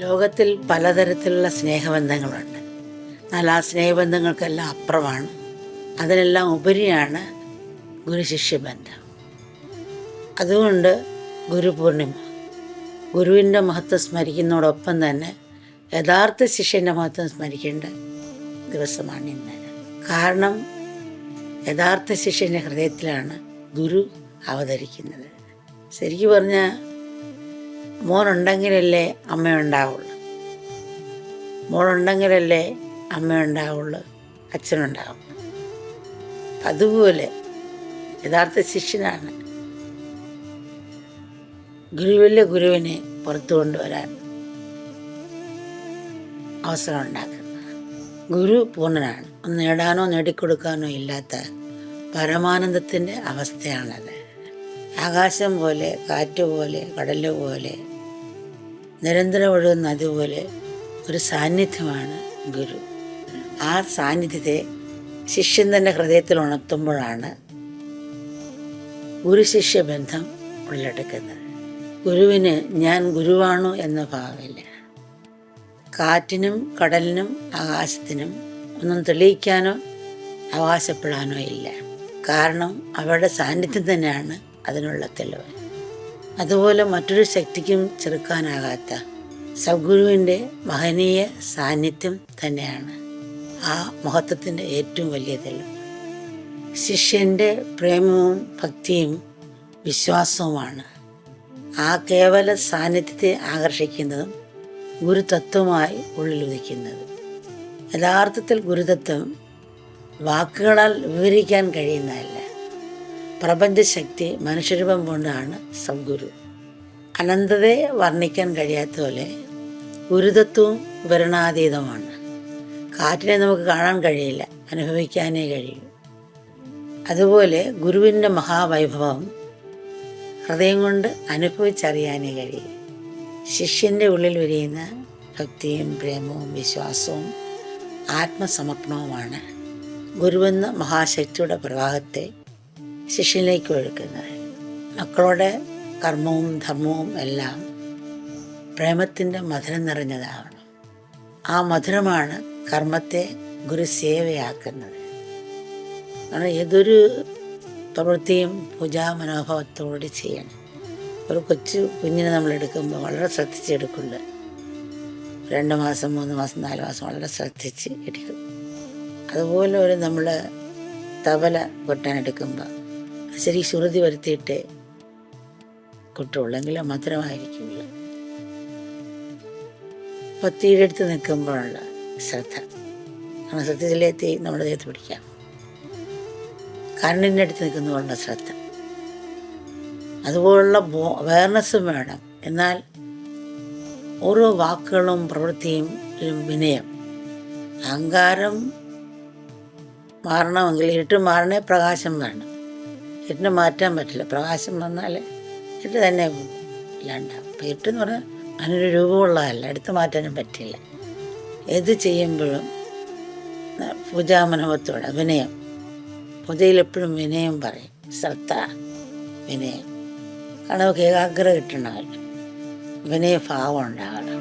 ജീവിതത്തിൽ പലതരത്തിലുള്ള സ്നേഹബന്ധങ്ങളുണ്ട്. എന്നാൽ ആ സ്നേഹബന്ധങ്ങൾക്കെല്ലാം അപ്പുറമാണ്. അതിനെല്ലാം ഉപരിയാണ് ഗുരുശിഷ്യ ബന്ധം അതുകൊണ്ട് ഗുരുപൂർണിമ ഗുരുവിന്റെ മഹത്വം സ്മരിക്കുന്നതോടൊപ്പം തന്നെ യഥാർത്ഥ ശിഷ്യന്റെ മഹത്വം സ്മരിക്കേണ്ട ദിവസമാണ് ഇന്ന്. കാരണം യഥാർത്ഥ ശിഷ്യന്റെ ഹൃദയത്തിലാണ് ഗുരു അവതരിക്കുന്നത്. ശരിക്കു പറഞ്ഞാൽ മോനുണ്ടെങ്കിലല്ലേ അമ്മയുണ്ടാവുള്ളൂ. മോളുണ്ടെങ്കിലല്ലേ അമ്മയുണ്ടാവുള്ളൂ. അച്ഛനുണ്ടാവും. അതുപോലെ യഥാർത്ഥ ശിഷ്യനാണ് ഗുരുവിലെ ഗുരുവിനെ പുറത്തു കൊണ്ടുവരാൻ അവസരം ഉണ്ടാക്കുന്നത്. ഗുരു പൂർണനാണ്. നേടാനോ നേടിക്കൊടുക്കാനോ ഇല്ലാത്ത പരമാനന്ദത്തിന്റെ അവസ്ഥയാണത്. ആകാശം പോലെ കാറ്റ് പോലെ കടൽ പോലെ നിരന്തരം ഒഴുകുന്ന അതുപോലെ ഒരു സാന്നിധ്യമാണ് ഗുരു. ആ സാന്നിധ്യത്തെ ശിഷ്യൻ തന്റെ ഹൃദയത്തിൽ ഉണർത്തുമ്പോഴാണ് ഗുരു ശിഷ്യ ബന്ധം ഉള്ളെടുക്കുന്നത്. ഗുരുവിന് ഞാൻ ഗുരുവാണോ എന്ന ഭാവമില്ല. കാറ്റിനും കടലിനും ആകാശത്തിനും ഒന്നും തെളിയിക്കാനോ അവകാശപ്പെടാനോ ഇല്ല. കാരണം അവരുടെ സാന്നിധ്യം തന്നെയാണ് അതിനുള്ള തെളിവ്. അതുപോലെ മറ്റൊരു ശക്തിക്കും ചെറുക്കാനാകാത്ത സദ്ഗുരുവിന്റെ മഹനീയ സാന്നിധ്യം തന്നെയാണ് ആ മഹത്വത്തിന്റെ ഏറ്റവും വലിയ തെളിവ്. ശിഷ്യന്റെ പ്രേമവും ഭക്തിയും വിശ്വാസവുമാണ്. ആ കേവല സാന്നിധ്യത്തെ ആകർഷിക്കുന്നതും ഗുരുതത്വമായി ഉള്ളിലുദിക്കുന്നത് യഥാർത്ഥത്തിൽ ഗുരുതത്വം വാക്കുകളാൽ വിവരിക്കാൻ കഴിയുന്നതല്ല. പ്രപഞ്ചശക്തി മനുഷ്യരൂപം കൊണ്ടാണ് സദ്ഗുരു. അനന്തതയെ വർണിക്കാൻ കഴിയാത്ത പോലെ ഗുരുതത്വവും വിവരണാതീതമാണ് കാറ്റിനെ നമുക്ക് കാണാൻ കഴിയില്ല അനുഭവിക്കാനേ കഴിയൂ. അതുപോലെ ഗുരുവിന്റെ മഹാവൈഭവം ഹൃദയം കൊണ്ട് അനുഭവിച്ചറിയാനേ കഴിയും. ശിഷ്യന്റെ ഉള്ളിൽ വിരിയുന്ന ഭക്തിയും പ്രേമവും വിശ്വാസവും ആത്മസമർപ്പണവുമാണ് ഗുരുവെന്ന മഹാശക്തിയുടെ പ്രവാഹത്തെ ശിഷ്യനിലേക്ക് ഒഴുക്കുന്നത്. മക്കളുടെ കർമ്മവും ധർമ്മവും എല്ലാം പ്രേമത്തിന്റെ മധുരം നിറഞ്ഞതാവണം ആ മധുരമാണ് കർമ്മത്തെ ഗുരുസേവയാക്കുന്നത്. കാരണം ഏതൊരു പ്രവൃത്തിയും പൂജാ മനോഭാവത്തോടെ ചെയ്യണം. ഒരു കൊച്ചു കുഞ്ഞിനെ നമ്മൾ എടുക്കുമ്പോൾ വളരെ ശ്രദ്ധിച്ചെടുക്കുന്നുണ്ട്. രണ്ട് മാസം മൂന്ന് മാസം നാല് മാസം വളരെ ശ്രദ്ധിച്ച് എടുക്കും. അതുപോലെ ഒരു നമ്മൾ തവല കൊട്ടാൻ എടുക്കുമ്പോൾ ശരി ശ്രുതി വരുത്തിയിട്ട് കുട്ടമുള്ളെങ്കിൽ മധുരമായിരിക്കില്ല പത്തിയുടെ അടുത്ത് നിൽക്കുമ്പോഴുള്ള ശ്രദ്ധ. കാരണം ശ്രദ്ധിച്ചില്ലേ തീ നമ്മുടെ ദേഹത്ത് പിടിക്കാം. കണ്ണിന്റെ അടുത്ത് നിൽക്കുന്നതുകൊണ്ടുള്ള ശ്രദ്ധ. അതുപോലുള്ള അവയർനെസ്സും വേണം. എന്നാൽ ഓരോ വാക്കുകളും പ്രവൃത്തിയും വിനയം. അഹങ്കാരം മാറണമെങ്കിൽ ഇരുട്ട് മാറണേ പ്രകാശം വേണം. ഇരുട്ടിനെ മാറ്റാൻ പറ്റില്ല. പ്രകാശം വന്നാൽ ഇരുട്ട് തന്നെ ഇല്ലാണ്ട. അപ്പം ഇരുട്ടെന്ന് പറഞ്ഞാൽ അതിനൊരു രൂപമുള്ളതല്ല. എടുത്തു മാറ്റാനും പറ്റില്ല. ഏത് ചെയ്യുമ്പോഴും പൂജാമനോഭത്തോടെ വിനയം പൂജയിൽ എപ്പോഴും വിനയം പറയും. ശ്രദ്ധ വിനയം. കാരണം നമുക്ക് ഏകാഗ്രത കിട്ടണമല്ലോ. വിനയഭാവം ഉണ്ടാകണം.